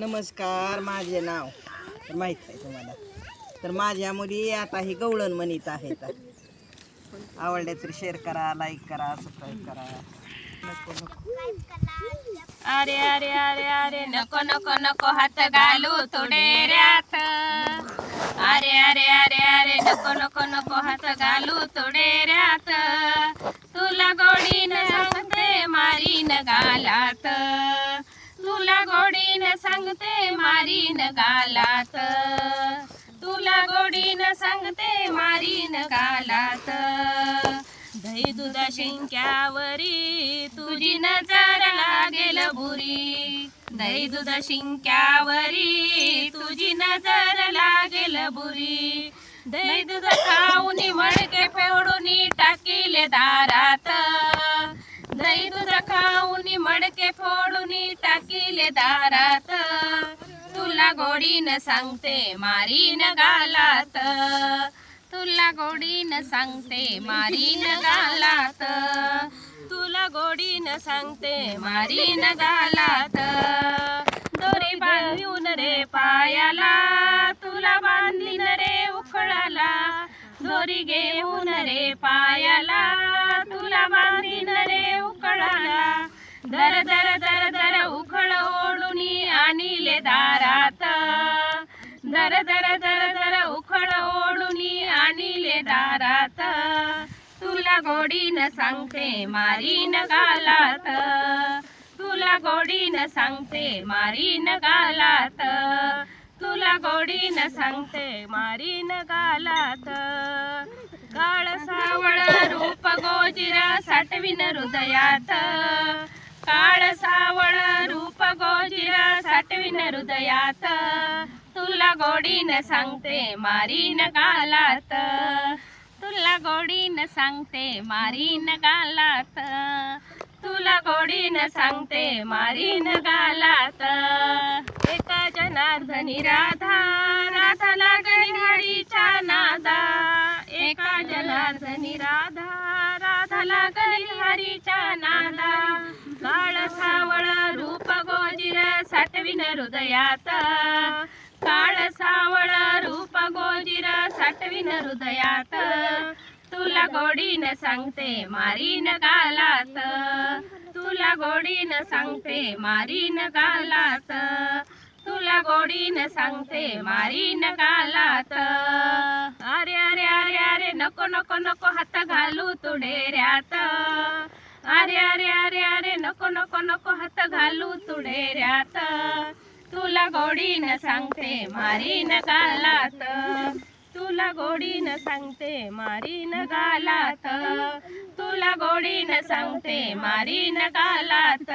नमस्कार माझे नाव. तर माहीत आहे तुम्हाला. तर माझ्या मुली आता ही गवळण म्हणीत आहेत. आवडले तर शेअर करा लाईक करा सबस्क्राईब करा. नको नको. अरे अरे अरे अरे नको नको नको हात घालू थोडे रात अरे अरे अरे अरे नको नको नको हात घालू थोडे रात तुला गोडीन सांगते मारीन गालात. तुला सांगते मारीन गालात. तुला गोडीन सांगते मारीन गालात. दही दुधा शिंक्यावरी तुझी नजर लागेल बुरी. दही दुध शिंक्यावरी तुझी नजर लागेल बुरी. दही दूध खाऊन मडके फेडून टाकीले दारात दही दूध खाऊन मडके फोडून टाकीले दारात. तुला गोडीन सांगते मारीन गालात. तुला गोडीन सांगते मारीन गालात. तुला गोडीन सांगते मारीन गालात. दोरी बांधून रे पायाला तुला बांधीन रे उखळाला. दोरी घेऊन रे पायाला आणिले दारात. धर धर धर धर उखळ ओढून आणिले दारात. तुला गोडीन सांगते मारीन गालात. तुला गोडीन सांगते मारीन गालात. तुला गोडीन सांगते मारीन गालात. काळ सावळ रूप गोजिरा साठविन हृदयात. काळ सावळ रूप गोजिर साठविन हृदयात. तुला गोडीन सांगते मारीन गालात तुला गोडीन सांगते मारीन गालात तुला गोडीन सांगते मारीन गालात एका जनार्दनी राधा राधा लागणी घडीच्या नादा. एका जनार्दनी राधा राधा साठविन हृदयात काळ सावळ रूप गोजिर साठविन हृदयात तुला गोडीन सांगते मारीन गालात तुला गोडीन सांगते मारीन गालात तुला गोडीन सांगते मारीन गालात अरे अरे अरे अरे नको नको नको हात घालू तू डेऱ्यात अरे अरे अरे नको नको नको हात घालू तू तुला गोडीनं सांगते मारीन गालात. तुला गोडीनं सांगते मारीन गालात. तुला गोडीनं सांगते मारीन गालात.